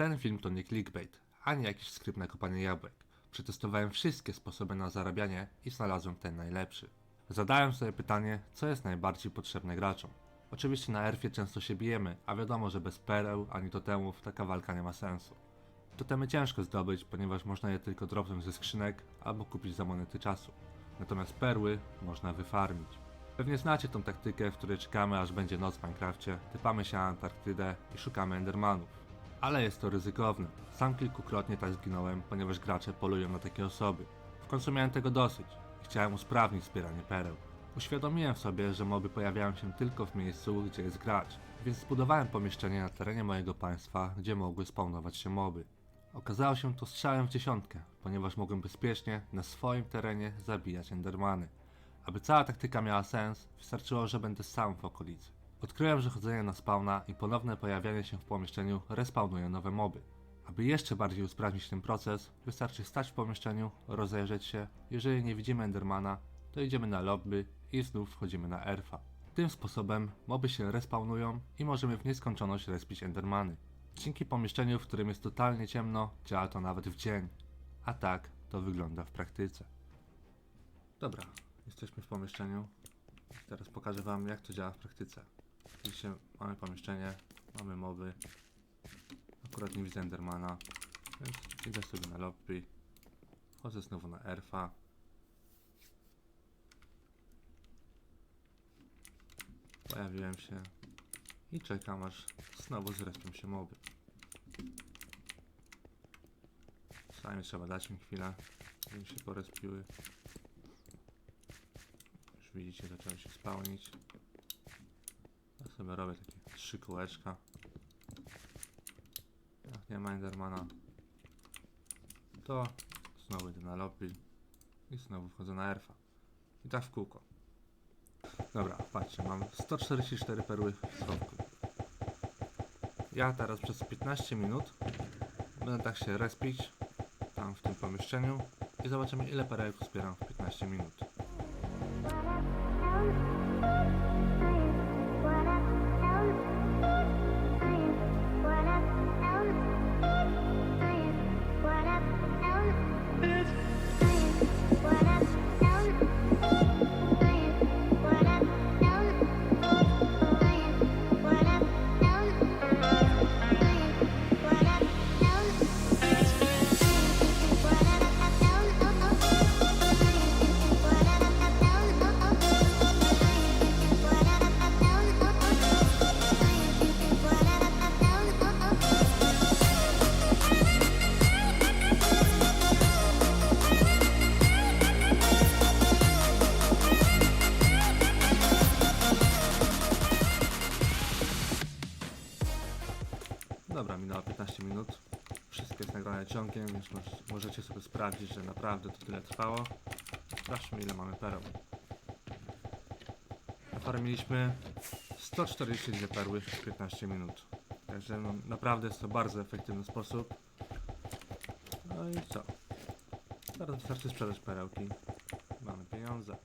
Ten film to nie clickbait, ani jakiś skrypt na kopanie jabłek. Przetestowałem wszystkie sposoby na zarabianie i znalazłem ten najlepszy. Zadałem sobie pytanie, co jest najbardziej potrzebne graczom. Oczywiście na erfie często się bijemy, a wiadomo, że bez pereł ani totemów taka walka nie ma sensu. Totemy ciężko zdobyć, ponieważ można je tylko dropnąć ze skrzynek albo kupić za monety czasu. Natomiast perły można wyfarmić. Pewnie znacie tą taktykę, w której czekamy aż będzie noc w Minecrafcie, typamy się na Antarktydę i szukamy Endermanów. Ale jest to ryzykowne. Sam kilkukrotnie tak zginąłem, ponieważ gracze polują na takie osoby. W końcu miałem tego dosyć i chciałem usprawnić zbieranie pereł. Uświadomiłem sobie, że moby pojawiają się tylko w miejscu, gdzie jest gracz, więc zbudowałem pomieszczenie na terenie mojego państwa, gdzie mogły spawnować się moby. Okazało się to strzałem w dziesiątkę, ponieważ mogłem bezpiecznie na swoim terenie zabijać endermany. Aby cała taktyka miała sens, wystarczyło, że będę sam w okolicy. Odkryłem, że chodzenie na spawna i ponowne pojawianie się w pomieszczeniu respawnuje nowe moby. Aby jeszcze bardziej usprawnić ten proces, wystarczy stać w pomieszczeniu, rozejrzeć się, jeżeli nie widzimy Endermana, to idziemy na lobby i znów wchodzimy na erfa. Tym sposobem moby się respawnują i możemy w nieskończoność respić Endermany. Dzięki pomieszczeniu, w którym jest totalnie ciemno, działa to nawet w dzień. A tak to wygląda w praktyce. Dobra, jesteśmy w pomieszczeniu. Teraz pokażę wam jak to działa w praktyce. Widzicie, mamy pomieszczenie, mamy moby. Akurat nie widzę Endermana, więc idę sobie na lobby. Wchodzę znowu na erfa. Pojawiłem się i czekam aż znowu zrespią się moby. Czasami trzeba dać im chwilę, żeby się porespiły. Już widzicie, zaczęły się spełnić. Sobie robię takie trzy kółeczka. Jak nie ma Endermana, to znowu idę na lobby i znowu wchodzę na erfa. I tak w kółko. Dobra, patrzcie, mam 144 perły w schowku. Ja teraz przez 15 minut będę tak się respić tam w tym pomieszczeniu i zobaczymy ile perełek zbieram w 15 minut. Dobra, minęło 15 minut. Wszystko jest nagrane ciągiem, więc moż- możecie sobie sprawdzić, że naprawdę to tyle trwało. Sprawdźmy ile mamy pereł. Nafarmiliśmy 142 perły w 15 minut. Także no, naprawdę jest to bardzo efektywny sposób. No i co? Teraz wystarczy sprzedać perełki. Mamy pieniądze.